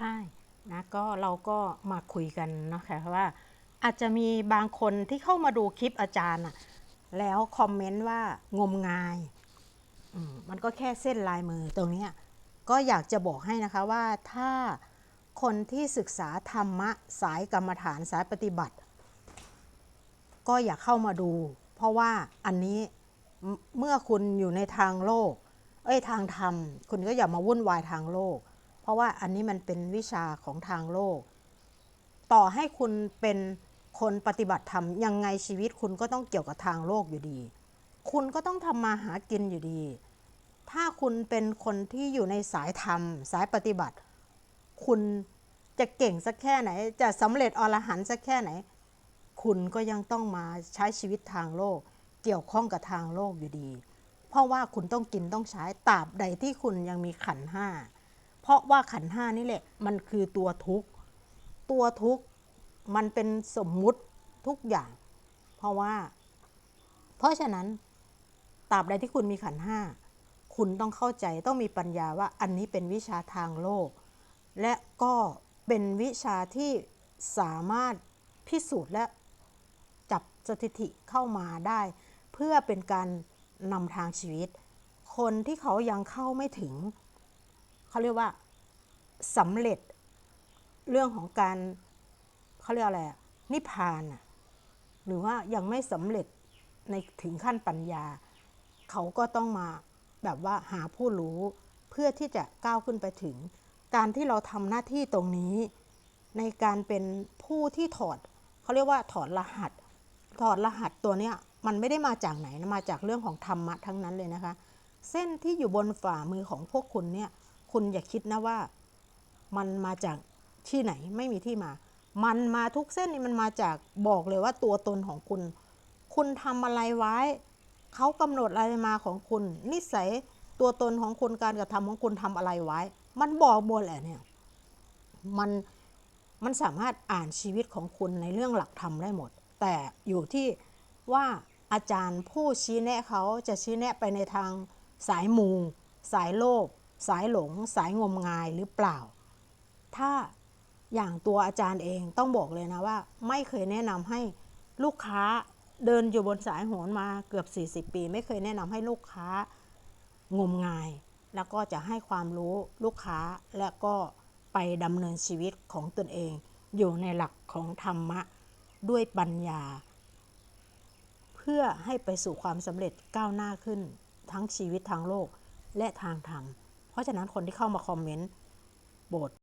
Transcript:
ค่นะก็เราก็มาคุยกันนะคะว่า อาจจะมีบางคนที่เข้ามาดูคลิปอาจารย์อะแล้วคอมเมนต์ว่างมงายมมันก็แค่เส้นลายมือตรงนี้ก็อยากจะบอกให้นะคะว่าถ้าคนที่ศึกษาธรรมะสายกรรมฐานสายปฏิบัติ ก็อย่าเข้ามาดู เพราะว่าอันนี้เมื่อคุณอยู่ในทางโลก เอ้ยทางธรรม คุณก็อย่ามาวุ่นวายทางโลก ราะว่าอันนี้มันเป็นวิชาของทางโลก ต่อให้คุณเป็นคนปฏิบัติธรรมยังไงชีวิตคุณก็ต้องเกี่ยวกับทางโลกอยู่ดี คุณก็ต้องทำมาหากินอยู่ดี ถ้าคุณเป็นคนที่อยู่ในสายธรรม สายปฏิบัติ คุณจะเก่งสักแค่ไหน จะสำเร็จอรหันสักแค่ไหน คุณก็ยังต้องมาใช้ชีวิตทางโลก เกี่ยวข้องกับทางโลกอยู่ดี เพราะว่าคุณต้องกินต้องใช้ตราบใดที่คุณยังมีขันห้า ราะว่าขันห้านี่แหละ มันคือตัวทุกข์ ตัวทุกข์มันเป็นสมมุติทุกอย่าง เพราะว่า เพราะฉะนั้นตราบใดที่คุณมีขันห้าคุณต้องเข้าใจต้องมีปัญญาว่าอันนี้เป็นวิชาทางโลก และก็เป็นวิชาที่สามารถพิสูจน์และจับสถิติเข้ามาได้ เพื่อเป็นการนำทางชีวิต คนที่เขายังเข้าไม่ถึง เขาเรียกว่า สำเร็จเรื่องของการเขาเรียกอะไรนิพพานหรือว่ายังไม่สำเร็จในถึงขั้นปัญญา เขาก็ต้องมาแบบว่าหาผู้รู้เพื่อที่จะก้าวขึ้นไปถึง การที่เราทำหน้าที่ตรงนี้ ในการเป็นผู้ที่ถอดเขาเรียกว่าถอดรหัส ถอดรหัสตัวเนี้ยมันไม่ได้มาจากไหนนะมาจากเรื่องของธรรมะทั้งนั้นเลยนะคะ เส้นที่อยู่บนฝ่ามือของพวกคุณเนี่ยคุณอย่าคิดนะว่า มันมาจากที่ไหนไม่มีที่มา มันมาทุกเส้นนี่มันมาจากบอกเลยว่าตัวตนของคุณ คุณทำอะไรไว้ เขากำหนดอะไรมาของคุณ นิสัยตัวตนของคุณการกระทำของคุณทำอะไรไว้ มันบอกหมดแหละเนี่ย มันมันสามารถอ่านชีวิตของคุณในเรื่องหลักธรรมได้หมด แต่อยู่ที่ว่าอาจารย์ผู้ชี้แนะเขาจะชี้แนะไปในทางสายมู สายโลภสายหลง สายงมงายหรือเปล่า ถ้าอย่างตัวอาจารย์เองต้องบอกเลยนะว่า ไม่เคยแนะนำให้ลูกค้าเดินอยู่บนสายโหนมาเกือบ 40 ปี ไม่เคยแนะนำให้ลูกค้างมงาย แล้วก็จะให้ความรู้ลูกค้าและก็ไปดำเนินชีวิตของตนเอง อยู่ในหลักของธรรมะด้วยปัญญา เพื่อให้ไปสู่ความสำเร็จก้าวหน้าขึ้น ทั้งชีวิตทางโลกและทางธรรม เพราะฉะนั้นคนที่เข้ามาคอมเมนต์โปรด